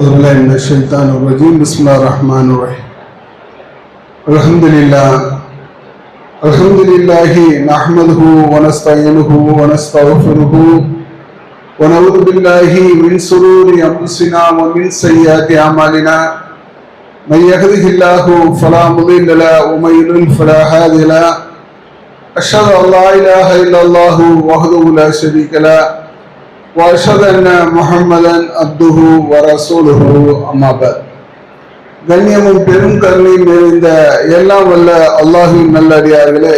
من الشيطان الرجيم. بسم الله الرحمن الرحيم. الحمد لله الحمد لله نحمده ونستعينه ونستغفره ونعوذ بالله من شرور أنفسنا ومن سيئات أعمالنا. من يهده الله فلا مضل له ومن يضلل فلا هادي له. أشهد أن لا إله إلا الله وحده لا شريك له. واشهد ان محمدا عبده ورسوله اما بعد கண்ணியமும் பெரும் கருணையும் நிறைந்த எல்லாம் வல்ல அல்லாஹுவின் நல்லடியார்களே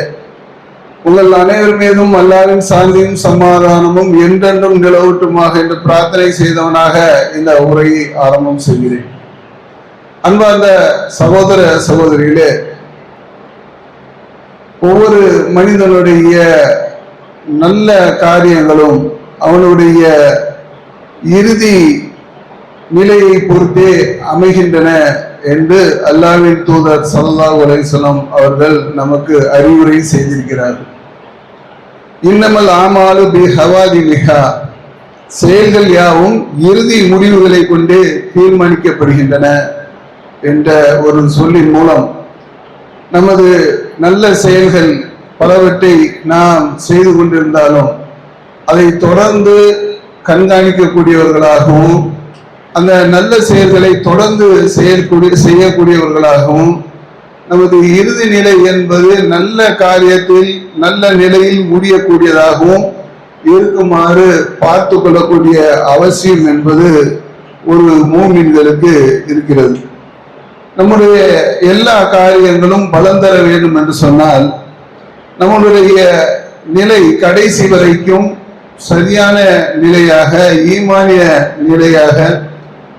உங்கள் அனைவர் மீதும் அல்லாவின் சாந்தியும் சமாதானமும் என்றென்றும் நிலவட்டுமாக என்று பிரார்த்தனை செய்தவனாக இந்த உரையை ஆரம்பம் செய்கிறேன் அன்பார்ந்த சகோதர சகோதரிகளே ஒவ்வொரு மனிதனுடைய நல்ல காரியங்களும் அவனுடைய இறுதி நிலையை பொறுத்தே அமைகின்றன என்று அல்லாவின் தூதர் சல்லா உலகம் அவர்கள் நமக்கு அறிவுரை செய்திருக்கிறார்கள். இன்னமல் ஆமாலு பி ஹவாதி நிகா செயல்கள் யாவும் இறுதி முடிவுகளை கொண்டு தீர்மானிக்கப்படுகின்றன என்ற ஒரு சொல்லின் மூலம் நமது நல்ல செயல்கள் பலவற்றை நாம் செய்து கொண்டிருந்தாலும் அதை தொடர்ந்து கண்காணிக்கக்கூடியவர்களாகவும் அந்த நல்ல செயல்களை தொடர்ந்து செய்யக்கூடிய செய்யக்கூடியவர்களாகவும் நமது இறுதி நிலை என்பது நல்ல காரியத்தில் நல்ல நிலையில் முடியக்கூடியதாகவும் இருக்குமாறு பார்த்து கொள்ளக்கூடிய அவசியம் என்பது ஒரு மூமின்களுக்கு இருக்கிறது. நம்முடைய எல்லா காரியங்களும் பலன் தர வேண்டும் என்று சொன்னால் நம்மளுடைய நிலை கடைசி வரைக்கும் சரியான நிலையாக ஈமானிய நிலையாக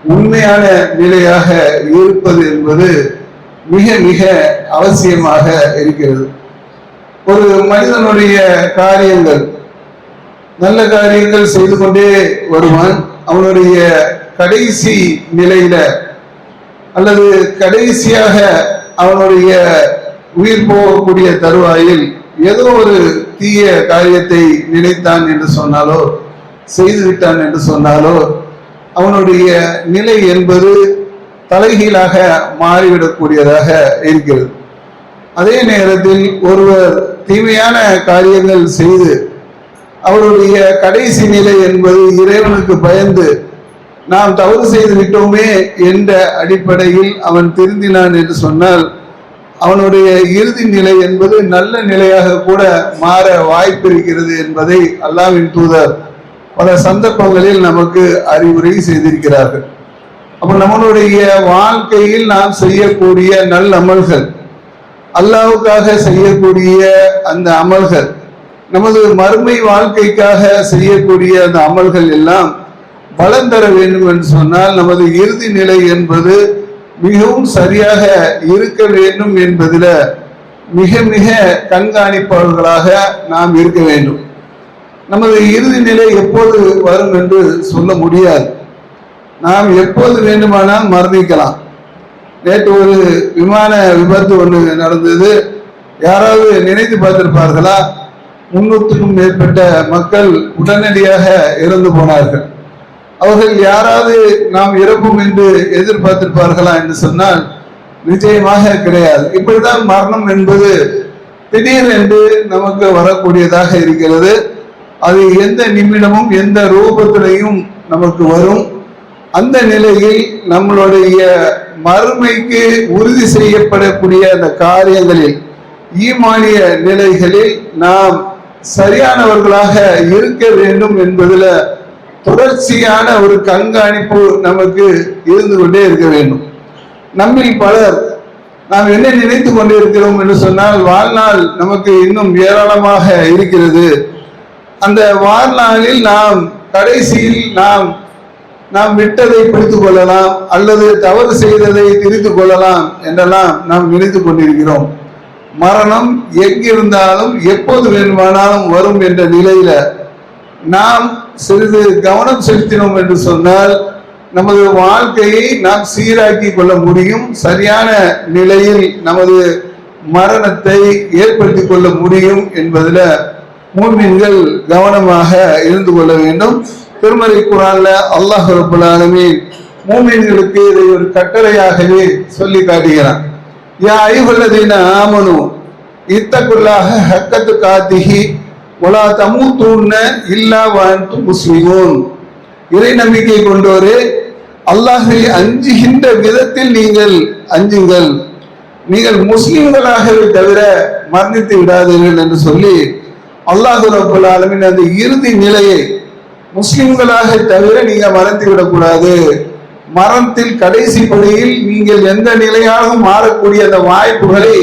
உண்மையான நிலையாக இருப்பது என்பது மிக மிக அவசியமாக இருக்கிறது. ஒரு மனிதனுடைய காரியங்கள் நல்ல காரியங்கள் செய்து கொண்டே வருவான். அவனுடைய கடைசி நிலையில அல்லது கடைசியாக அவனுடைய உயிர் போகக்கூடிய தருவாயில் ஏதோ ஒரு தீய காரியத்தை நினைத்தான் என்று சொன்னாலோ செய்துவிட்டான் என்று சொன்னாலோ அவனுடைய நிலை என்பது தலைகீழாக மாறிவிடக்கூடியதாக இருக்கிறது. அதே நேரத்தில் ஒருவர் தீமையான காரியங்கள் செய்து அவருடைய கடைசி நிலை என்பது இறைவனுக்கு பயந்து நாம் தவறு செய்து விட்டோமே என்ற அடிப்படையில் அவன் திருந்தினான் என்று சொன்னால் அவனுடைய இறுதி நிலை என்பது நல்ல நிலையாக கூட மாற வாய்ப்பு இருக்கிறது என்பதை அல்லாவின் தூதர் பல சந்தர்ப்பங்களில் நமக்கு அறிவுரை செய்திருக்கிறார்கள். அப்ப நம்மளுடைய வாழ்க்கையில் நாம் செய்யக்கூடிய நல் அமல்கள் அல்லாவுக்காக செய்யக்கூடிய அந்த அமல்கள் நமது மறுமை வாழ்க்கைக்காக செய்யக்கூடிய அந்த அமல்கள் எல்லாம் பலன் தர வேண்டும் என்று சொன்னால் நமது இறுதி நிலை என்பது மிகவும் சரியாக இருக்க வேண்டும் என்பதில் மிக மிக கண்காணிப்பவர்களாக நாம் இருக்க வேண்டும். நமது இறுதி நிலை எப்போது வரும் என்று சொல்ல முடியாது. நாம் எப்போது வேண்டுமானால் மரணிக்கலாம். நேற்று ஒரு விமான விபத்து ஒன்று நடந்தது. யாராவது நினைத்து பார்த்திருப்பார்களா? முன்னூற்றுக்கும் மேற்பட்ட மக்கள் உடனடியாக இறந்து போனார்கள். அவர்கள் யாராவது நாம் இறப்போம் என்று எதிர்பார்த்திருப்பார்களா என்று சொன்னால் நிச்சயமாக கிடையாது. இப்படிதான் மரணம் என்பது திடீர் என்று நமக்கு வரக்கூடியதாக இருக்கிறது. அது எந்த நிமிடமும் எந்த ரூபத்திலையும் நமக்கு வரும். அந்த நிலையில் நம்மளுடைய மறுமைக்கு உறுதி செய்யப்படக்கூடிய அந்த காரியங்களில் ஈமானிய நிலைகளில் நாம் சரியானவர்களாக இருக்க வேண்டும் என்பதில் தொடர்ச்சியான ஒரு கண்காணிப்பு நமக்கு இருந்து கொண்டே இருக்க வேண்டும். நம்மில் பலர் நாம் என்ன நினைத்து கொண்டிருக்கிறோம் என்று சொன்னால் வாழ்நாள் நமக்கு இன்னும் ஏராளமாக இருக்கிறது. அந்த வாழ்நாளில் நாம் கடைசியில் நாம் நாம் விட்டதை பிடித்துக் கொள்ளலாம் அல்லது தவறு செய்ததை திரித்து கொள்ளலாம் என்றெல்லாம் நாம் நினைத்து கொண்டிருக்கிறோம். மரணம் எங்கிருந்தாலும் எப்போது வேண்டுமானாலும் வரும் என்ற நிலையில நாம் சிறிது கவனம் செலுத்தினோம் என்று சொன்னால் நமது வாழ்க்கையை நாம் சீராக்கி கொள்ள முடியும் சரியான நிலையில் நமது மரணத்தை ஏற்படுத்தி கொள்ள முடியும் என்பதில் மூமின்கள் கவனமாக இருந்து கொள்ள வேண்டும். திருமலை குரான்ல அல்லாஹ் ரபுல் ஆலமீன் மூமின்களுக்கு இதை ஒரு கட்டளையாகவே சொல்லி காட்டுகிறான். யா ஐவல்லதீன ஆமனு இத்தக்குள்ளாக ஹக்கத்து காத்திகி ஒலா தமுத்துன்ன இல்லா வாழ்த்து முஸ்லிமோன் இறை நம்பிக்கை கொண்டோரே அல்லாஹை அஞ்சுகின்ற விதத்தில் நீங்கள் அஞ்சுங்கள். நீங்கள் முஸ்லிம்களாகவே தவிர மரணித்து விடாதீர்கள் என்று சொல்லி அல்லாஹு ரபுல் ஆலமின் அந்த இறுதி நிலையை முஸ்லிம்களாக தவிர நீங்க மறந்து விடக்கூடாது. மரணத்தில் கடைசி படியில் நீங்கள் எந்த நிலையாக மாறக்கூடிய அந்த வாய்ப்புகளை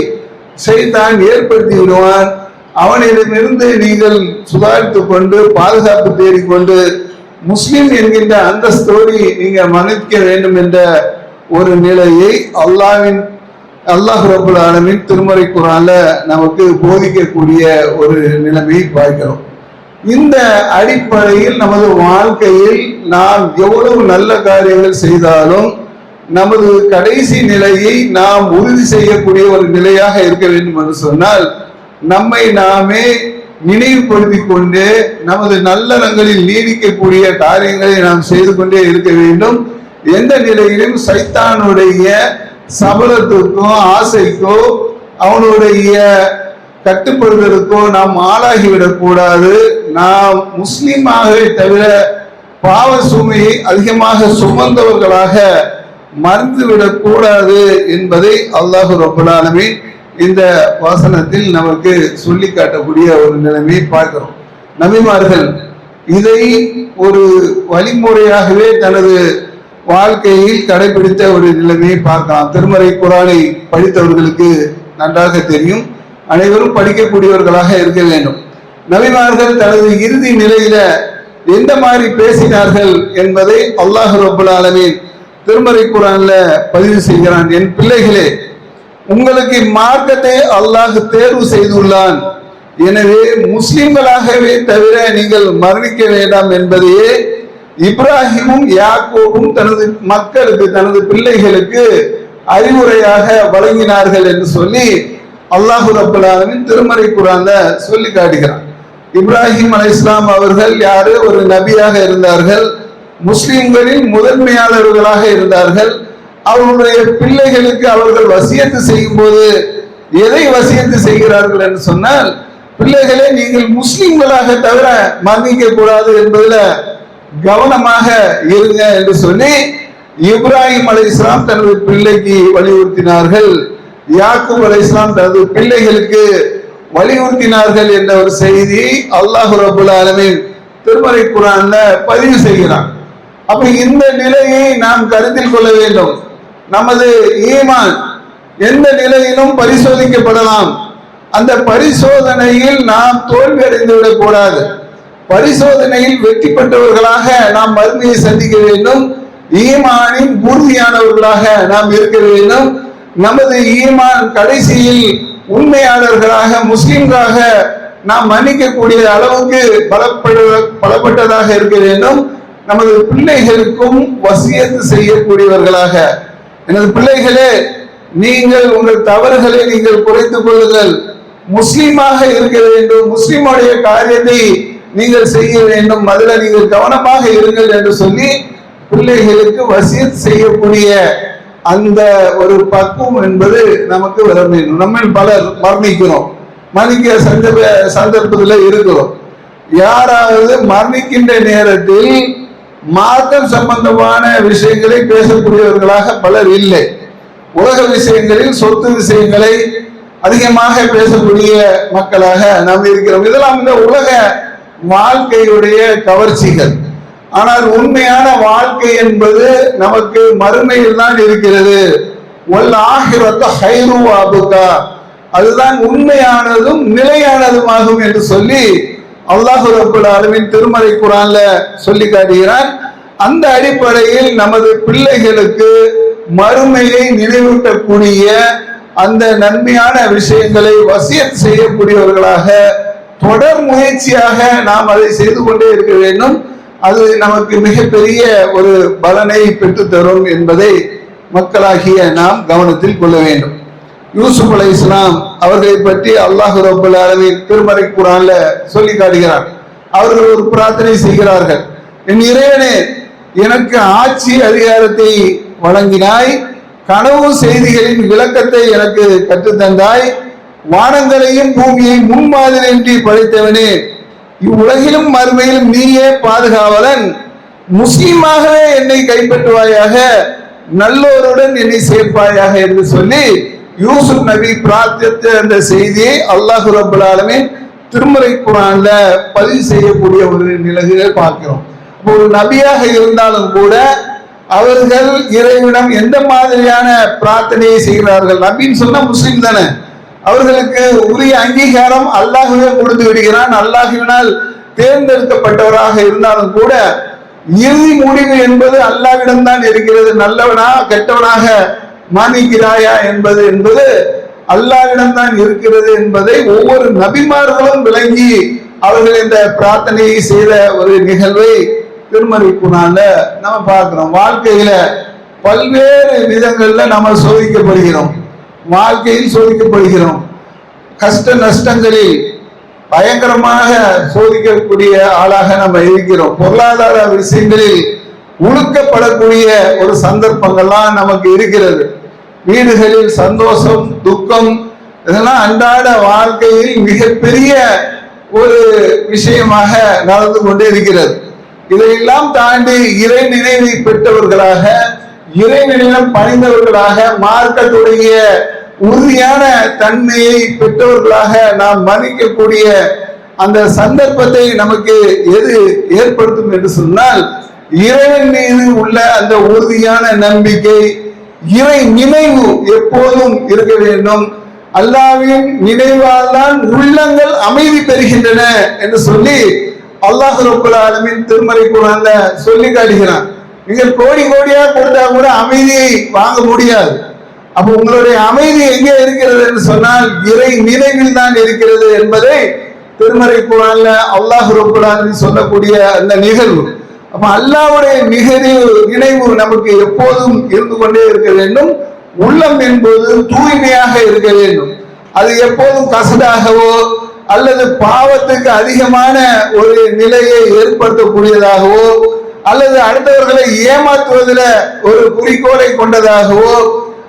செய்தான் ஏற்படுத்தி விடுவான். அவனிடமிருந்து நீங்கள் சுதாரித்துக் கொண்டு பாதுகாப்பு தேடிக்கொண்டு முஸ்லிம் என்கின்ற அந்தஸ்தோடி நீங்க மன்னிக்க வேண்டும் என்ற ஒரு நிலையை அல்லாவின் அல்லாஹ் ரபுல் ஆலமின் திருமறை குரான்ல நமக்கு போதிக்கக்கூடிய ஒரு நிலைமையை பார்க்கிறோம். இந்த அடிப்படையில் நமது வாழ்க்கையில் நாம் எவ்வளவு நல்ல காரியங்கள் செய்தாலும் நமது கடைசி நிலையை நாம் உறுதி செய்யக்கூடிய ஒரு நிலையாக இருக்க வேண்டும் என்று சொன்னால் நம்மை நாமே நினைவுபடுத்திக் கொண்டு நமது நல்லறங்களில் நீடிக்கக்கூடிய காரியங்களை நாம் செய்து கொண்டே இருக்க வேண்டும். எந்த நிலையிலும் சைத்தானுடைய சபலத்துக்கோ ஆசைக்கோ அவனுடைய கட்டுப்படுதலுக்கோ நாம் ஆளாகிவிடக்கூடாது நாம் முஸ்லீமாகவே தவிர பாவ சுமையை அதிகமாக சுமந்தவர்களாக மறந்துவிடக்கூடாது என்பதை அல்லாஹு ரபுல்லாலுமே இந்த வசனத்தில் நமக்கு சொல்லி காட்டக்கூடிய ஒரு நிலைமையை பார்க்கிறோம். நபிமார்கள் இதை ஒரு வழிமுறையாகவே தனது வாழ்க்கையில் கடைபிடித்த ஒரு நிலைமையை பார்க்கலாம். திருமறை குரானை படித்தவர்களுக்கு நன்றாக தெரியும். அனைவரும் படிக்கக்கூடியவர்களாக இருக்க வேண்டும். நபிமார்கள் தனது இறுதி நிலையில எந்த மாதிரி பேசினார்கள் என்பதை அல்லாஹ் ரபுல் ஆலமீன் திருமறை குரான்ல பதிவு செய்கிறான். என் பிள்ளைகளே உங்களுக்கு மார்க்கத்தை அல்லாஹ் தேர்வு செய்துள்ளான். எனவே முஸ்லிம்களாகவே தவிர நீங்கள் மரணிக்க வேண்டாம் என்பதையே இப்ராஹிமும் யாக்கோவும் தனது மக்களுக்கு தனது பிள்ளைகளுக்கு அறிவுரையாக வழங்கினார்கள் என்று சொல்லி அல்லாஹு ரபுல்லாவின் திருமறை குரான சொல்லி காட்டுகிறான். இப்ராஹிம் அலை இஸ்லாம் அவர்கள் யாரு? ஒரு நபியாக இருந்தார்கள். முஸ்லிம்களின் முதன்மையாளர்களாக இருந்தார்கள். அவர்களுடைய பிள்ளைகளுக்கு அவர்கள் வசியத்து செய்யும் போது எதை வசியத்து செய்கிறார்கள் என்று சொன்னால் பிள்ளைகளே நீங்கள் முஸ்லிம்களாக தவிர மன்னிக்க கூடாது என்பதுல கவனமாக இருங்க என்று சொல்லி இப்ராஹிம் அலை இஸ்லாம் தனது பிள்ளைக்கு வலியுறுத்தினார்கள். யாக்கூப் அலை இஸ்லாம் தனது பிள்ளைகளுக்கு வலியுறுத்தினார்கள் என்ற ஒரு செய்தி அல்லாஹு ரபுல் ஆலமின் திருமறை குரான்ல பதிவு செய்கிறான். அப்ப இந்த நிலையை நாம் கருத்தில் கொள்ள வேண்டும். நமது ஈமான் எந்த நிலையிலும் பரிசோதிக்கப்படலாம். அந்த பரிசோதனையில் நாம் தோல்வி அடைந்துவிடக் கூடாது. பரிசோதனையில் வெற்றி பெற்றவர்களாக நாம் மருமையை சந்திக்க வேண்டும். ஈமானின் உறுதியானவர்களாக நாம் இருக்க வேண்டும். நமது ஈமான் கடைசியில் உண்மையாளர்களாக முஸ்லிம்களாக நாம் மன்னிக்கக்கூடிய அளவுக்கு பலப்பட பலப்பட்டதாக இருக்க வேண்டும். நமது பிள்ளைகளுக்கும் வசியத்து செய்யக்கூடியவர்களாக எனது பிள்ளைகளே நீங்கள் உங்கள் தவறுகளை நீங்கள் குறைத்துக் கொள்ளுங்கள். முஸ்லீமாக இருக்க வேண்டும். முஸ்லீமுடைய காரியத்தை நீங்கள் செய்ய வேண்டும். அதில் நீங்கள் கவனமாக இருங்கள் என்று சொல்லி பிள்ளைகளுக்கு வசியத் செய்யக்கூடிய அந்த ஒரு பக்குவம் என்பது நமக்கு வர வேண்டும். நம்ம பலர் மரணிக்கிறோம். மரணிக்க சந்தர்ப்ப சந்தர்ப்பத்தில் இருக்கிறோம். யாராவது மரணிக்கின்ற நேரத்தில் மார்க்கம் சம்பந்தமான விஷயங்களை பேசக்கூடியவர்களாக பலர் இல்லை. உலக விஷயங்களில் சொத்து விஷயங்களை அதிகமாக பேசக்கூடிய மக்களாக நாம் இருக்கிறோம். இதெல்லாம் இந்த உலக வாழ்க்கையுடைய கவர்ச்சிகள். ஆனால் உண்மையான வாழ்க்கை என்பது நமக்கு மறுமையில் தான் இருக்கிறது. அதுதான் உண்மையானதும் நிலையானதுமாகும் என்று சொல்லி அல்லாஹு ரபுல் அளவின் திருமறை குரான்ல சொல்லி காட்டுகிறான் அந்த அடிப்படையில் நமது பிள்ளைகளுக்கு மறுமையை நினைவூட்டக்கூடிய அந்த நன்மையான விஷயங்களை வசியம் செய்யக்கூடியவர்களாக தொடர் முயற்சியாக நாம் அதை செய்து கொண்டே இருக்க வேண்டும். அது நமக்கு மிகப்பெரிய ஒரு பலனை பெற்றுத்தரும் என்பதை மக்களாகிய நாம் கவனத்தில் கொள்ள வேண்டும். யூசுப் அலை இஸ்லாம் அவர்களை பற்றி அல்லாஹு ரபுல் அளவின் திருமறை குரான்ல சொல்லி காட்டுகிறார். அவர்கள் ஒரு பிரார்த்தனை செய்கிறார்கள். என் இறைவனே எனக்கு ஆட்சி அதிகாரத்தை வழங்கினாய் கனவு செய்திகளின் விளக்கத்தை எனக்கு கற்றுத்தந்தாய் வானங்களையும் பூமியையும் முன்மாதிரின்றி படைத்தவனே இவ்வுலகிலும் மறுமையிலும் நீயே பாதுகாவலன். முஸ்லீமாகவே என்னை கைப்பற்றுவாயாக நல்லோருடன் என்னை சேர்ப்பாயாக என்று சொல்லி யூசுப் நபி பிரார்த்தித்த அந்த செய்தியை அல்லாஹு ரபுல் திருமலை குரான்ல பதிவு செய்யக்கூடிய ஒரு நிலைகளை பார்க்கிறோம். ஒரு நபியாக இருந்தாலும் கூட அவர்கள் இறைவிடம் எந்த மாதிரியான பிரார்த்தனையை செய்கிறார்கள்? நபின்னு சொன்னா முஸ்லீம் தானே. அவர்களுக்கு உரிய அங்கீகாரம் அல்லாஹுவே கொடுத்து விடுகிறான். அல்லாஹுவினால் தேர்ந்தெடுக்கப்பட்டவராக இருந்தாலும் கூட இறுதி முடிவு என்பது அல்லாவிடம் தான் இருக்கிறது. நல்லவனா கெட்டவனாக மாணிக்கிறாயா என்பது என்பது அல்லாவிடம் தான் இருக்கிறது என்பதை ஒவ்வொரு நபிமார்களும் விளங்கி அவர்கள் இந்த பிரார்த்தனையை செய்த ஒரு நிகழ்வை திருமறை குணால நம்ம பார்க்கிறோம். வாழ்க்கையில பல்வேறு விதங்கள்ல நம்ம சோதிக்கப்படுகிறோம். வாழ்க்கையில் சோதிக்கப்படுகிறோம். கஷ்ட நஷ்டங்களில் பயங்கரமாக சோதிக்கக்கூடிய ஆளாக நம்ம இருக்கிறோம். பொருளாதார விஷயங்களில் உழுக்கப்படக்கூடிய ஒரு சந்தர்ப்பங்கள்லாம் நமக்கு இருக்கிறது. வீடுகளில் சந்தோஷம் துக்கம் இதெல்லாம் அன்றாட வாழ்க்கையில் மிகப்பெரிய ஒரு விஷயமாக நடந்து கொண்டே இருக்கிறது. இதையெல்லாம் தாண்டி இறை நினைவை பெற்றவர்களாக இறை நினைவம் பணிந்தவர்களாக மார்க்கத்துடைய உறுதியான தன்மையை பெற்றவர்களாக நாம் மதிக்கக்கூடிய அந்த சந்தர்ப்பத்தை நமக்கு எது ஏற்படுத்தும் என்று சொன்னால் இறைவன் மீது உள்ள அந்த உறுதியான நம்பிக்கை இறை நினைவு எப்போதும் இருக்க வேண்டும். அல்லாவின் நினைவால் தான் உள்ளங்கள் அமைதி பெறுகின்றன என்று சொல்லி அல்லாஹ் ரபுல் ஆலமின் திருமறை குரான்ல சொல்லி காட்டுகிறான். நீங்கள் கோடி கோடியா கொடுத்தா கூட அமைதியை வாங்க முடியாது. அப்ப உங்களுடைய அமைதி எங்கே இருக்கிறது என்று சொன்னால் இறை நினைவில் தான் இருக்கிறது என்பதை திருமறை குரான்ல அல்லாஹ் ரபுல் ஆலமின் சொல்லக்கூடிய அந்த நிகழ்வு. அப்ப அல்லாவுடைய நிகழ்வு நினைவு நமக்கு எப்போதும் இருந்து கொண்டே இருக்க வேண்டும். உள்ளம் என்பது தூய்மையாக இருக்க வேண்டும். அது எப்போதும் கசடாகவோ அல்லது பாவத்துக்கு அதிகமான ஒரு நிலையை ஏற்படுத்தக்கூடியதாகவோ அல்லது அடுத்தவர்களை ஏமாற்றுவதில் ஒரு குறிக்கோளை கொண்டதாகவோ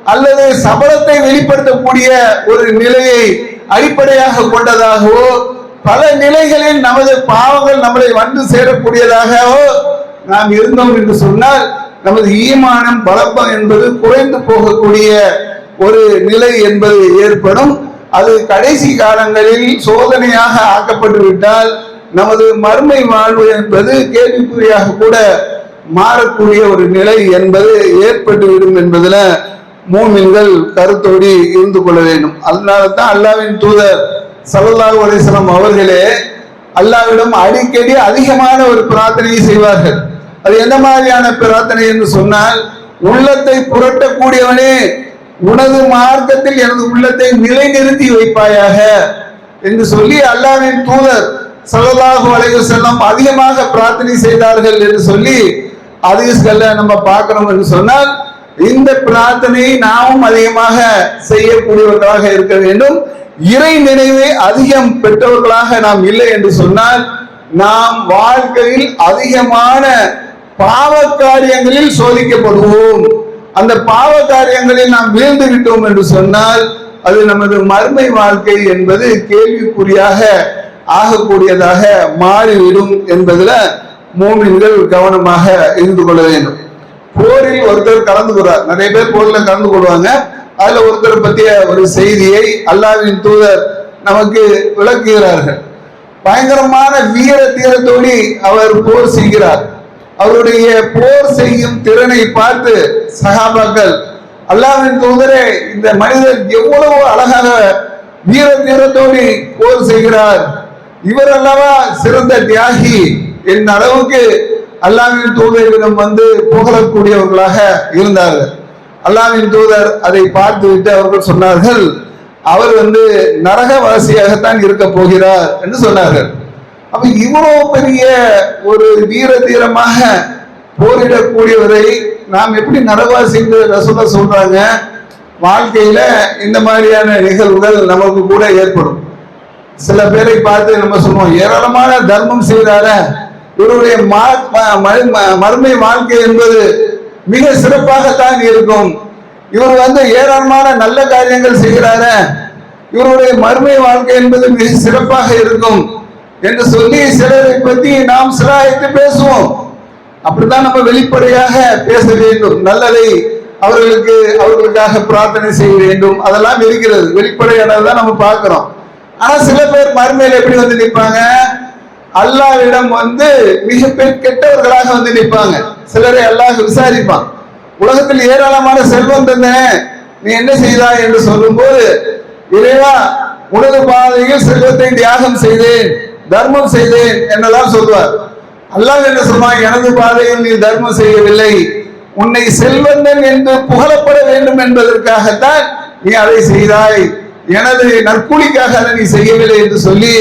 அல்லது சபலத்தை வெளிப்படுத்தக்கூடிய ஒரு நிலையை அடிப்படையாக கொண்டதாகவோ பல நிலைகளில் நமது பாவங்கள் நம்மளை வந்து சேரக்கூடியதாகவோ நாம் இருந்தோம் என்று சொன்னால் நமது ஈமானம் பலப்பம் என்பது குறைந்து போகக்கூடிய ஒரு நிலை என்பது ஏற்படும். அது கடைசி காலங்களில் சோதனையாக ஆக்கப்பட்டு விட்டால் நமது மறுமை வாழ்வு என்பது கேள்விக்குறியாக கூட மாறக்கூடிய ஒரு நிலை என்பது ஏற்பட்டுவிடும் என்பதில் மூமின்கள் கருத்தோடி இருந்து கொள்ள வேண்டும். அதனால தான் அல்லாவின் தூதர் சல்லல்லாஹு அலிஸ்லாம் அவர்களே அல்லாவிடம் அடிக்கடி அதிகமான ஒரு பிரார்த்தனையை செய்வார்கள். அது எந்த மாதிரியான பிரார்த்தனை என்று சொன்னால் உள்ளத்தை புரட்டக்கூடியவனே உனது மார்க்கத்தில் எனது உள்ளத்தை நிலைநிறுத்தி வைப்பாயாக என்று சொல்லி அல்லாவின் தூதர் சல்லல்லாஹு அலைஹி செல்லம் அதிகமாக பிரார்த்தனை செய்தார்கள் என்று சொல்லி அதிகல்ல நம்ம பார்க்கணும் என்று சொன்னால் இந்த பிரார்த்தனையை நாமும் அதிகமாக செய்யக்கூடியவர்களாக இருக்க வேண்டும். இறை நினைவை அதிகம் பெற்றவர்களாக நாம் இல்லை என்று சொன்னால் நாம் வாழ்க்கையில் அதிகமான பாவ காரியங்களில் சோதிக்கப்படுவோம். அந்த பாவ காரியங்களில் நாம் வீழ்ந்து விட்டோம் என்று சொன்னால் அது நமது மர்மை வாழ்க்கை என்பது கேள்விக்குறியாக ஆகக்கூடியதாக மாறிவிடும் என்பதுல மூமின்கள் கவனமாக இருந்து கொள்ள வேண்டும். போரில் ஒருத்தர் கலந்து கொள்றார் நிறைய பேர் போர்ல கலந்து கொள்வாங்க. அதுல ஒருத்தர் பற்றிய ஒரு செய்தியை அல்லாவின் தூதர் நமக்கு விளக்குகிறார்கள். பயங்கரமான வீர தீரத்தோடி அவர் போர் செய்கிறார். அவருடைய போர் செய்யும் திறனை பார்த்து சகாபாக்கள் அல்லாவின் தூதரே இந்த மனிதர் எவ்வளவு அழகாக வீர தீரத்தோடு போர் செய்கிறார். இவர் அல்லவா சிறந்த தியாகி என் அளவுக்கு அல்லாவின் தூதரிடம் வந்து புகழக்கூடியவர்களாக இருந்தார்கள். அல்லாவின் தூதர் அதை பார்த்து விட்டு அவர்கள் சொன்னார்கள் அவர் வந்து நரகவாசியாகத்தான் இருக்க போகிறார் என்று சொன்னார்கள். அப்ப இவ்வளவு பெரிய ஒரு வீர தீரமாக போரிடக்கூடியவரை நாம் எப்படி நரவாசி என்று சொல்றாங்க? வாழ்க்கையில இந்த மாதிரியான நிகழ்வுகள் நமக்கு கூட ஏற்படும். சில பேரை பார்த்து நம்ம சொல்லுவோம் ஏராளமான தர்மம் செய்கிறார இவருடைய ம- ம- மறுமை வாழ்க்கை என்பது மிக சிறப்பாகத்தான் இருக்கும். இவர் வந்து ஏராளமான நல்ல காரியங்கள் செய்கிறார இவருடைய மறுமை வாழ்க்கை என்பது மிக சிறப்பாக இருக்கும். என்று சொல்லி சிலரை பற்றி நாம் சிலாயித்து பேசுவோம். அப்படித்தான் நம்ம வெளிப்படையாக பேச வேண்டும். நல்லதை அவர்களுக்கு அவர்களுக்காக பிரார்த்தனை செய்ய வேண்டும். அதெல்லாம் இருக்கிறது. வெளிப்படையானதான் நம்ம பார்க்கிறோம். ஆனா சில பேர் மறுமையில எப்படி வந்து நிற்பாங்க? அல்லாவிடம் வந்து மிக கெட்டவர்களாக வந்து நிற்பாங்க. சிலரை அல்லாஹ் விசாரிப்பான். உலகத்தில் ஏராளமான செல்வம் தந்தேன். நீ என்ன செய்தாய் என்று சொல்லும்போது இறைவா உனது பாதையில் செல்வத்தை தியாகம் செய்தேன். தர்மம் செய்தேன் என்னெல்லாம் சொல்வார்? அல்லாஹ் என்ன சொல்வான்? எனது பாதையில் நீ தர்மம் செய்யவில்லை. உன்னை செல்வந்தன் என்று புகழப்பட வேண்டும் என்பதற்காகத்தான் நீ அதை செய்தாய். எனது நற்கூலிக்காக அதை நீ செய்யவில்லை என்று சொல்லி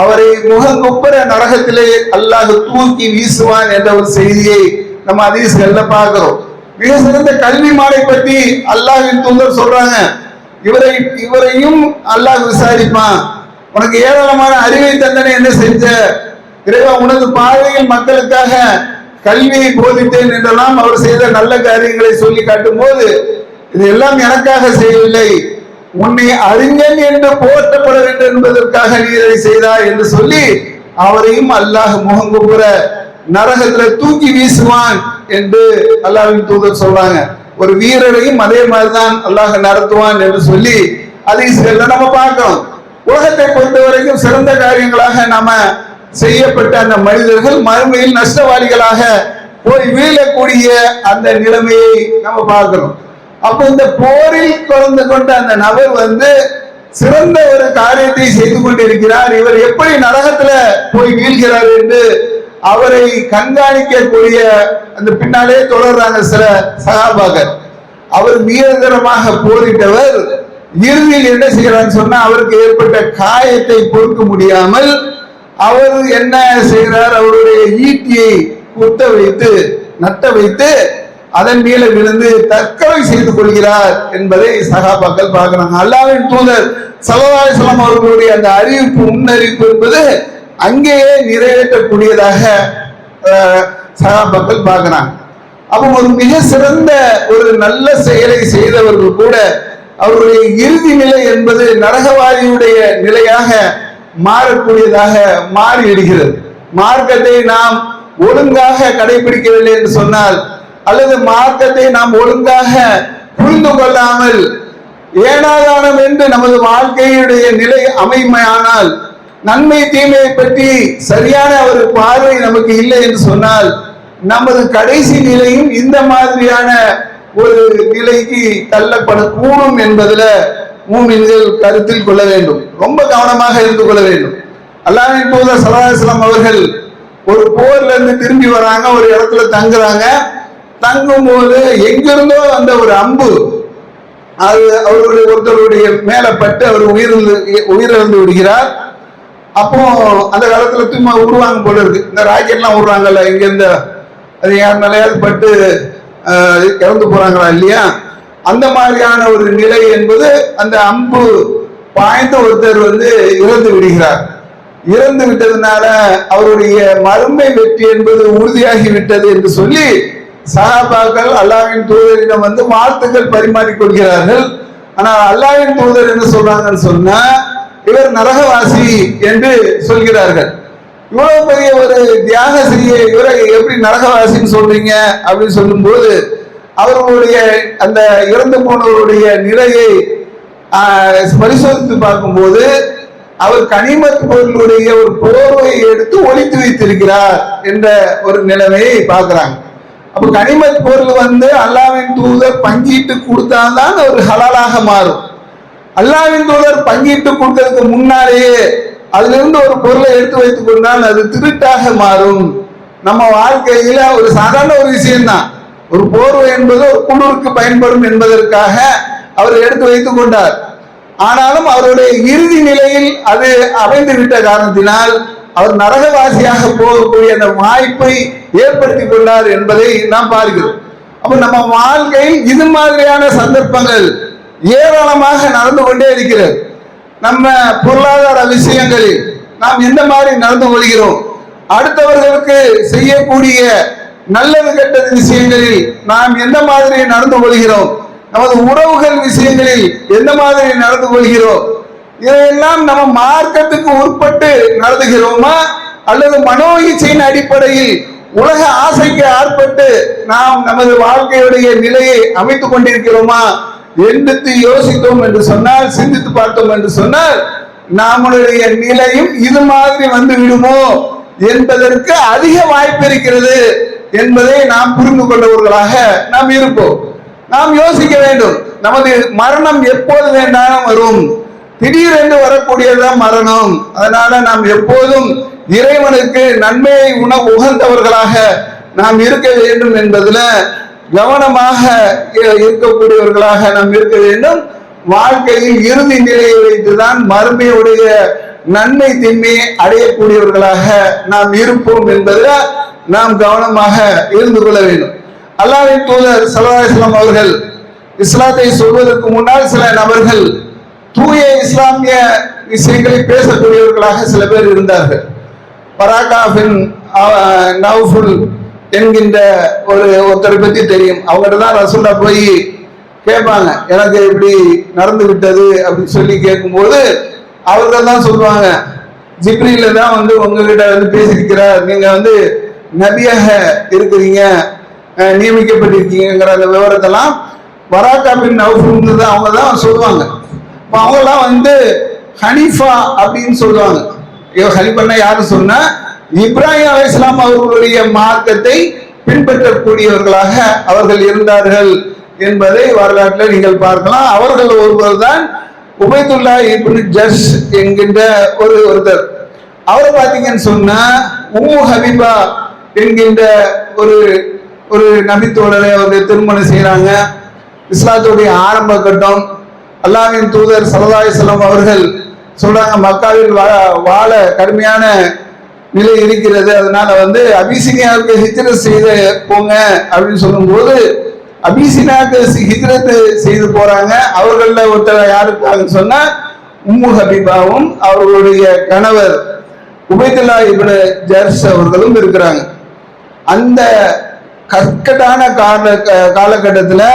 அவரை முகங்குப்புற நரகத்திலே அல்லாஹ் தூக்கி வீசுவான் என்ற ஒரு செய்தியை நம்ம அதிசல்ல பார்க்கிறோம். மிக சிறந்த கல்வி மாலை பற்றி அல்லாஹின் தூதர் சொல்றாங்க. இவரை இவரையும் அல்லாஹ் விசாரிப்பான். உனக்கு ஏராளமான அறிவை தந்தனை என்ன செஞ்ச இறைவா உனது பார்வையில் மக்களுக்காக கல்வியை போதித்தேன் என்றெல்லாம் அவர் செய்த நல்ல காரியங்களை சொல்லி காட்டும் போது இது எல்லாம் எனக்காக செய்யவில்லை. உன்னை அறிஞன் என்று போற்றப்பட வேண்டும் என்பதற்காக நீ இதை செய்தாய் என்று சொல்லி அவரையும் அல்லாஹ் கூற நரகத்துல தூக்கி வீசுவான் என்று அல்லாவின் தூதர் சொல்றாங்க. ஒரு வீரரையும் அதே மாதிரிதான் அல்லாஹ் நடத்துவான் என்று சொல்லி அதிசயங்களை நம்ம பார்க்கிறோம். உலகத்தை பொறுத்த வரைக்கும் சிறந்த காரியங்களாக நாம செய்யப்பட்ட அந்த மனிதர்கள் மறுமையில் நஷ்டவாளிகளாக போய் வீழக்கூடிய அந்த நிலைமையை நம்ம பார்க்கிறோம் அப்ப இந்த போரில் கலந்து கொண்ட அந்த நபர் வந்து சிறந்த ஒரு காரியத்தை செய்து கொண்டிருக்கிறார். இவர் எப்படி நரகத்துல போய் வீழ்கிறார் என்று அவரை கண்காணிக்கக்கூடிய அந்த பின்னாலே தொடர்றாங்க சில சகாபாக்கள். அவர் வீரதரமாக போரிட்டவர் இறுதியில் என்ன செய்யறான்னு சொன்னா அவருக்கு ஏற்பட்ட காயத்தை பொறுக்க முடியாமல் அவர் என்ன செய்கிறார்? அவருடைய ஈட்டியை குத்த வைத்து நட்ட வைத்து அதன் மேல விழுந்து தற்கொலை செய்து கொள்கிறார் என்பதை சகாபாக்கள் பார்க்கிறாங்க. அல்லாவின் தூதர் சலவாசலம் அவர்களுடைய அந்த அறிவிப்பு முன்னறிவிப்பு என்பது அங்கேயே நிறைவேற்றக்கூடியதாக அஹ், சகாபாக்கள் பார்க்கிறாங்க. அப்போ ஒரு மிக சிறந்த ஒரு நல்ல செயலை செய்தவர்கள் கூட அவருடைய இறுதி நிலை என்பது நரகவாதியுடைய நிலையாக மாறக்கூடியதாக மாறிவிடுகிறது. மார்க்கத்தை நாம் ஒழுங்காக கடைபிடிக்கவில்லை என்று சொன்னால் அல்லது மார்க்கத்தை நாம் ஒழுங்காக புரிந்து கொள்ளாமல் ஏனாதானம் என்று நமது வாழ்க்கையுடைய நிலை அமைமையானால் நன்மை தீமையை பற்றி சரியான ஒரு பார்வை நமக்கு இல்லை என்று சொன்னால் நமது கடைசி நிலையும் இந்த மாதிரியான ஒரு நிலைக்கு தள்ளப்படக்கூடும் என்பதில் மூமின்கள் கருத்தில் கொள்ள வேண்டும். ரொம்ப கவனமாக இருந்து கொள்ள வேண்டும். அல்லாவின் தூதர் சலாஹலாம் அவர்கள் ஒரு போர்ல இருந்து திரும்பி வராங்க ஒரு இடத்துல தங்குறாங்க. தங்கும் போது எங்கிருந்தோ அந்த ஒரு அம்பு அது அவருடைய ஒருத்தருடைய மேல பட்டு அவர் உயிரிழந்து உயிரிழந்து விடுகிறார். அப்போ அந்த காலத்துல சும்மா விடுவாங்க போல இருக்கு. இந்த ராக்கெட்லாம் விடுறாங்கல்ல இங்க இந்த அது யார் மேலேயாவது பட்டு இறந்து போறாங்களா இல்லையா? அந்த மாதிரியான ஒரு நிலை என்பது அந்த அம்பு பாய்ந்த ஒருத்தர் வந்து இறந்து விடுகிறார். இறந்து விட்டதுனால அவருடைய மறுமை வெற்றி என்பது உறுதியாகி விட்டது என்று சொல்லி சஹாபாக்கள் அல்லாவின் தூதரிடம் வந்து வாழ்த்துக்கள் பரிமாறிக்கொள்கிறார்கள் ஆனால் அல்லாவின் தூதர் என்ன சொல்றாங்கன்னு சொன்னா இவர் நரகவாசி என்று சொல்கிறார்கள். இவ்வளவு பெரிய ஒரு தியாக செய்ய இவரை எப்படி நரகவாசின்னு சொல்றீங்க அப்படின்னு சொல்லும்போது அவர்களுடைய அந்த இறந்து போனவருடைய நிலையை பரிசோதித்து பார்க்கும்போது அவர் கனிமத் பொருளுடைய ஒரு போர்வையை எடுத்து ஒழித்து வைத்திருக்கிறார் என்ற ஒரு நிலைமையை பார்க்கிறாங்க. அப்ப கனிமத் பொருள் வந்து அல்லாவின் தூதர் பங்கிட்டு கொடுத்தால்தான் ஒரு ஹலாலாக மாறும். அல்லாவின் தூதர் பங்கிட்டு கொடுத்ததுக்கு முன்னாலேயே அதிலிருந்து ஒரு பொருளை எடுத்து வைத்துக் கொண்டால் அது திருட்டாக மாறும். நம்ம வாழ்க்கையில ஒரு சாதாரண ஒரு விஷயம்தான். ஒரு போர்வை என்பது ஒரு குளிருக்கு பயன்படும் என்பதற்காக அவர் எடுத்து வைத்துக் கொண்டார். ஆனாலும் அவருடைய இறுதி நிலையில் அது அமைந்து விட்ட காரணத்தினால் அவர் நரகவாசியாக போகக்கூடிய அந்த வாய்ப்பை ஏற்படுத்தி கொண்டார் என்பதை நாம் பார்க்கிறோம். அப்ப நம்ம வாழ்க்கையில் இது மாதிரியான சந்தர்ப்பங்கள் ஏராளமாக நடந்து கொண்டே இருக்கிறது. நம்ம பொருளாதார விஷயங்களில் நாம் எந்த மாதிரி நடந்து கொள்கிறோம்? அடுத்தவர்களுக்கு செய்யக்கூடிய நல்லது கெட்டது விஷயங்களில் நாம் எந்த மாதிரி நடந்து கொள்கிறோம்? நமது உறவுகள் விஷயங்களில் எந்த மாதிரி நடந்து கொள்கிறோம்? இதையெல்லாம் நம்ம மார்க்கத்துக்கு உட்பட்டு நடந்துகிறோமா? அல்லது மனோ இச்சையின் அடிப்படையில் உலக ஆசைக்கு ஆட்பட்டு நாம் நமது வாழ்க்கையுடைய நிலையை அமைத்துக் கொண்டிருக்கிறோமா? என்று யோசித்தோம் என்று சொன்னால் சிந்தித்து பார்த்தோம் என்று சொன்னால் நம்மளுடைய நிலையும் இது மாதிரி வந்து விடுமோ என்பதற்கு அதிக வாய்ப்பு இருக்கிறது என்பதை நாம் புரிந்து கொண்டவர்களாக நாம் இருப்போம். நாம் யோசிக்க வேண்டும். நமது மரணம் எப்போது வேண்டாலும் வரும்? திடீரென்று வரக்கூடியதுதான் மரணம். அதனால நாம் எப்போதும் இறைவனுக்கு நன்மையை உண உகந்தவர்களாக நாம் இருக்க வேண்டும் என்பதுல கவனமாக இருக்கக்கூடியவர்களாக நாம் இருக்க வேண்டும். வாழ்க்கையில் இறுதி நிலையை வைத்துதான் மறுமையுடைய நன்மை தின்மையை அடையக்கூடியவர்களாக நாம் இருப்போம் என்பதில் நாம் கவனமாக இருந்து கொள்ள வேண்டும். அல்லாவின் தூதர் சல்லாஹ் அவர்கள் இஸ்லாத்தை சொல்வதற்கு முன்னால் சில நபர்கள் தூய இஸ்லாமிய விஷயங்களை பேசக்கூடியவர்களாக சில பேர் இருந்தார்கள். பராகாஃபின் பின் நவுஃபுல் என்கின்ற ஒரு ஒருத்தரை பத்தி தெரியும். அவங்ககிட்ட தான் ரசுல்லா போய் கேட்பாங்க. எனக்கு இப்படி நடந்து விட்டது அப்படின்னு சொல்லி கேட்கும்போது அவர்கள் தான் சொல்லுவாங்க ஜிப்ரியில தான் வந்து உங்ககிட்ட வந்து பேசியிருக்கிறார். நீங்க வந்து நபியாக இருக்கிறீங்க நியமிக்கப்பட்டிருக்கீங்கிற அந்த விவரத்தெல்லாம் வராக்காபின் நவுஃபுன்னு தான் அவங்க தான் சொல்லுவாங்க. இப்போ அவங்கெல்லாம் வந்து ஹனீஃபா அப்படின்னு சொல்லுவாங்க. ஹனிஃபன்னா யாரு சொன்னா இப்ராஹிம் அலி இஸ்லாம் அவர்களுடைய மார்க்கத்தை பின்பற்றக்கூடியவர்களாக அவர்கள் இருந்தார்கள் என்பதை வரலாற்றில் நீங்கள் பார்க்கலாம். அவர்கள் ஒருவர் தான் உபைதுல்லா இப்னு ஜஸ் என்கின்ற ஒரு ஒருத்தர். அவர் பார்த்தீங்கன்னு சொன்னா உம்மு ஹபீபா என்கின்ற ஒரு ஒரு நபித்தோழரை அவர்கள் திருமணம் செய்கிறாங்க. இஸ்லாத்துடைய ஆரம்ப கட்டம். அல்லாவின் தூதர் சலதாயசலம் அவர்கள் சொல்றாங்க மக்காவில் வாழ கடுமையான நிலை இருக்கிறது. அதனால வந்து அபிசினியாவுக்கு ஹிஜ்ரத் செய்து போங்க அப்படின்னு சொல்லும்போது அபிசினாக்கு ஹிஜ்ரத் செய்து போறாங்க. அவர்களில் ஒருத்தர் யாருக்காக சொன்னா உம்மு ஹபீபாவும் அவர்களுடைய கணவர் உபைதுல்லா இப்னு ஜர்ஸ் அவர்களும் இருக்கிறாங்க. அந்த கற்கட்டான கால காலகட்டத்தில்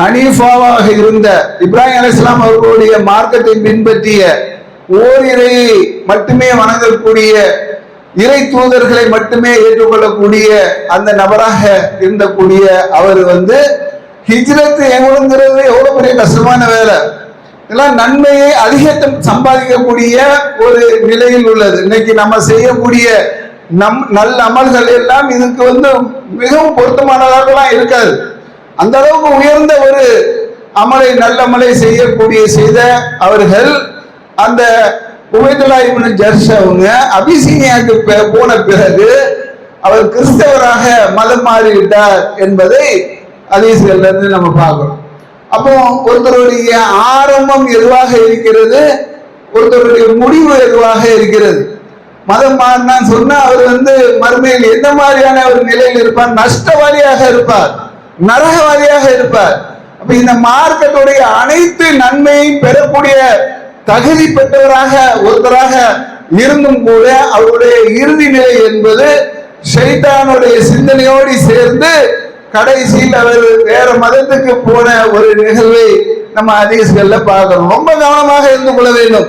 ஹனீஃபாவாக இருந்த இப்ராஹிம் அலி இஸ்லாம் அவர்களுடைய மார்க்கத்தை பின்பற்றிய ஓரிரையை மட்டுமே வணங்கக்கூடிய இறை தூதர்களை மட்டுமே ஏற்றுக்கொள்ளக்கூடிய அந்த நபராக இருந்தக்கூடிய அவர் வந்து ஹிஜ்ரத்து எவ்வளவுங்கிறது எவ்வளவு பெரிய கஷ்டமான வேலை. இதெல்லாம் நன்மையை அதிகத்தை சம்பாதிக்கக்கூடிய ஒரு நிலையில் உள்ளது. இன்னைக்கு நம்ம செய்யக்கூடிய நம் நல்ல அமல்கள் எல்லாம் இதுக்கு வந்து மிகவும் பொருத்தமானதாகலாம் இருக்காது. அந்த அளவுக்கு உயர்ந்த ஒரு அமலை நல்ல அமலை செய்யக்கூடிய செய்த அவர்கள் அந்த உபயதுல்லா இப்னு ஜர்ஷ் அவங்க அபிசீனியாவுக்கு போன பிறகு அவர் கிறிஸ்தவராக மதம் மாறிவிட்டார் என்பதை அதீஸ்கள்ல இருந்து நம்ம பார்க்கிறோம் அப்போ ஒருத்தருடைய ஆரம்பம் எதுவாக இருக்கிறது? ஒருத்தருடைய முடிவு எதுவாக இருக்கிறது? மதம் மாறினான்னு சொன்னா அவர் வந்து மறுமையில் எந்த மாதிரியான ஒரு நிலையில் இருப்பார்? நஷ்டவாதியாக இருப்பார். நரகவாதியாக இருப்பார். அப்ப இந்த மார்க்கத்துடைய அனைத்து நன்மையும் பெறக்கூடிய தகுதி பெற்றவராக ஒருத்தராக இருந்தும் கூட அவருடைய இறுதி நிலை என்பது ஷைத்தானுடைய சிந்தனையோடு சேர்ந்து கடைசியில் அவர் வேற மதத்துக்கு போன ஒரு நிகழ்வை நம்ம அதிகங்கள்ல பார்க்கிறோம் ரொம்ப கவனமாக இருந்து கொள்ள வேண்டும்.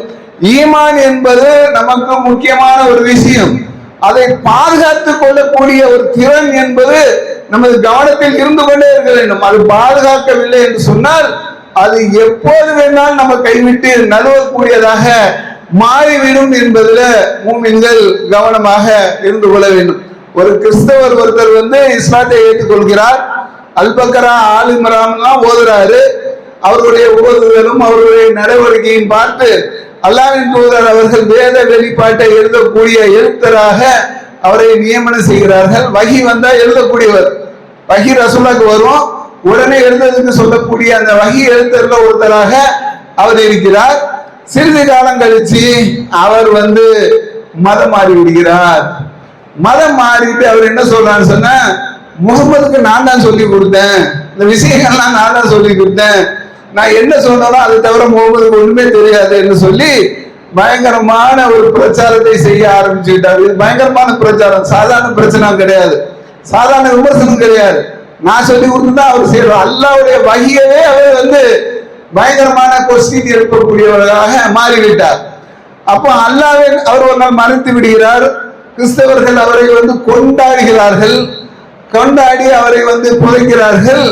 ஈமான் என்பது நமக்கு முக்கியமான ஒரு விஷயம். அதை பாதுகாத்துக் கொள்ளக்கூடிய ஒரு திறன் என்பது நமது கவனத்தில் இருந்து கொண்டே இருக்க வேண்டும். அது பாதுகாக்கவில்லை என்று சொன்னால் அது எப்போது வேணாலும் நம்ம கைவிட்டு நழுவக்கூடியதாக மாறிவிடும் என்பதுல மூமின்கள் கவனமாக இருந்து கொள்ள வேண்டும். ஒரு கிறிஸ்தவர் ஒருத்தர் வந்து இஸ்லாத்தை ஏற்றுக்கொள்கிறார். அல்பக்கரா ஆலிமராம்லாம் ஓதுறாரு. அவருடைய ஓதுதலும் அவருடைய நடவடிக்கையும் பார்த்து அல்லாவின் தூதர் அவர்கள் வேத வெளிப்பாட்டை எழுதக்கூடிய எழுத்தராக அவரை நியமனம் செய்கிறார்கள். வகி வந்தா எழுதக்கூடியவர். வகி ரசூலாக்கு வரும் உடனே எழுந்ததுன்னு சொல்லக்கூடிய அந்த வகி எழுத்தர்ல ஒருத்தராக அவர் இருக்கிறார். சிறிது காலம் கழிச்சு அவர் வந்து மதம் மாறி விடுகிறார். மதம் மாறிட்டு அவர் என்ன சொல்றான்னு சொன்ன முகமதுக்கு நான் தான் சொல்லி கொடுத்தேன். இந்த விஷயங்கள்லாம் நான் தான் சொல்லி கொடுத்தேன். நான் என்ன சொன்னாலும் அதை தவிர முகமதுக்கு ஒண்ணுமே தெரியாது என்று சொல்லி பயங்கரமான ஒரு பிரச்சாரத்தை செய்ய ஆரம்பிச்சுக்கிட்டாரு. பயங்கரமான பிரச்சாரம். சாதாரண பிரச்சனை கிடையாது. சாதாரண விமர்சனம் கிடையாது. நான் சொல்லி கொடுத்துதான் அவர் செய்வார். அல்லாவுடைய வகையவே அவர் வந்து பயங்கரமான கொஸ்டின் எழுப்பக்கூடியவர்களாக மாறிவிட்டார். அப்போ அல்லாவே அவர் ஒரு நாள் மறைத்து விடுகிறார். கிறிஸ்தவர்கள் அவரை வந்து கொண்டாடுகிறார்கள். கொண்டாடி அவரை வந்து புதைக்கிறார்கள்.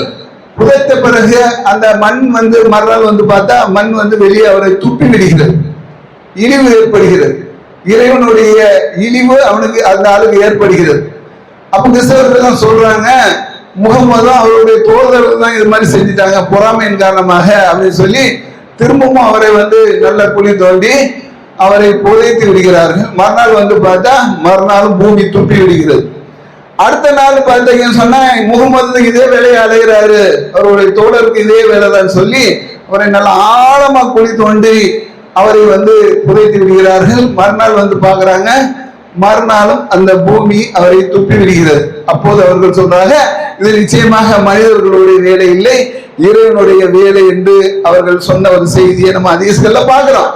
புதைத்த பிறகு அந்த மண் வந்து மறுநாள் வந்து பார்த்தா மண் வந்து வெளியே அவரை துப்பி விடுகிறது இழிவு ஏற்படுகிறது. இறைவனுடைய இழிவு அவனுக்கு அந்த ஆளுக்கு ஏற்படுகிறது. அப்ப கிறிஸ்தவர்கள் தான் சொல்றாங்க முகமதும் அவருடைய தோழர்கள் தான் இது மாதிரி செஞ்சுட்டாங்க. பொறாமையின் காரணமாக அப்படின்னு சொல்லி திரும்பவும் அவரை வந்து நல்ல குழி தோண்டி அவரை புதைத்து விடுகிறார்கள். மறுநாள் வந்து பார்த்தா மறுநாளும் பூமி துப்பி விடுகிறது. அடுத்த நாள் பார்த்தீங்கன்னு சொன்னா முகமது இதே வேலையை அடைகிறாரு. அவருடைய தோழருக்கு இதே வேலை தான் சொல்லி அவரை நல்ல ஆழமா குழி தோண்டி அவரை வந்து புதைத்து விடுகிறார்கள். மறுநாள் வந்து பார்க்குறாங்க மறுநாளும் அந்த பூமி அவரை துப்பி விடுகிறது. அப்போது அவர்கள் சொல்றாங்க இது நிச்சயமாக மனிதர்களுடைய வேலை இல்லை இறைவனுடைய வேலை என்று அவர்கள் சொன்ன ஒரு செய்தியை நம்ம அதிகத்துல பார்க்கிறோம்.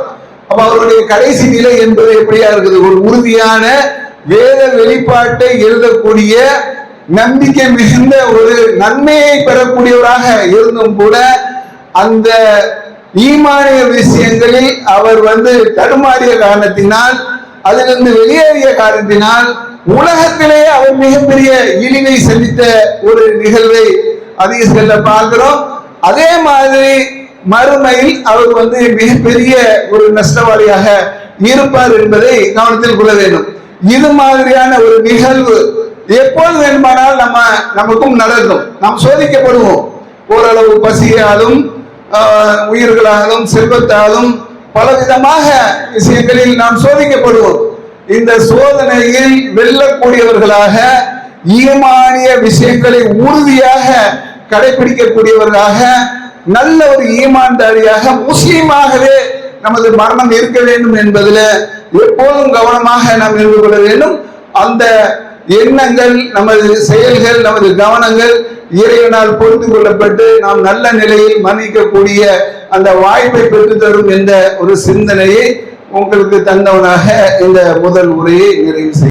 அப்ப அவருடைய கடைசி நிலை என்பது எப்படியா இருக்குது? ஒரு உறுதியான வேத வெளிப்பாட்டை எழுதக்கூடிய நம்பிக்கை மிகுந்த ஒரு நன்மையை பெறக்கூடியவராக இருந்தும் கூட அந்த ஈமானிய விஷயங்களில் அவர் வந்து தடுமாறிய காரணத்தினால் அதிலிருந்து வெளியேறிய காரணத்தினால் உலகத்திலேயே அவர் மிகப்பெரிய இழிவை சந்தித்த ஒரு நிகழ்வை அதிக பார்க்கிறோம். அதே மாதிரி மறுமையில் அவர் வந்து மிகப்பெரிய ஒரு நஷ்டவாளியாக இருப்பார் என்பதை கவனத்தில் கொள்ள வேண்டும். இது மாதிரியான ஒரு நிகழ்வு எப்போது வேண்டுமானால் நம்ம நமக்கும் நடக்கும். நாம் சோதிக்கப்படுவோம். ஓரளவு பசியாலும் உயிர்களாலும் செல்வத்தாலும் பலவிதமாக விஷயங்களில் நாம் சோதிக்கப்படுவோம். இந்த சோதனையில் வெல்லக்கூடியவர்களாக ஈமானிய விஷயங்களை உறுதியாக கடைபிடிக்கக்கூடியவர்களாக நல்ல ஒரு ஈமான்தாரியாக முஸ்லீமாகவே நமது மரணம் இருக்க வேண்டும் என்பதில் எப்போதும் கவனமாக நாம் இருந்து கொள்ள வேண்டும். அந்த எண்ணங்கள் நமது செயல்கள் நமது கவனங்கள் இறைவனால் பொறுத்து கொள்ளப்பட்டு நாம் நல்ல நிலையில் மன்னிக்கக்கூடிய அந்த வாய்ப்பை பெற்று தரும் என்ற ஒரு சிந்தனையை உங்களுக்கு தந்தவனாக இந்த முதல் உரையை நிறைவு செய்ய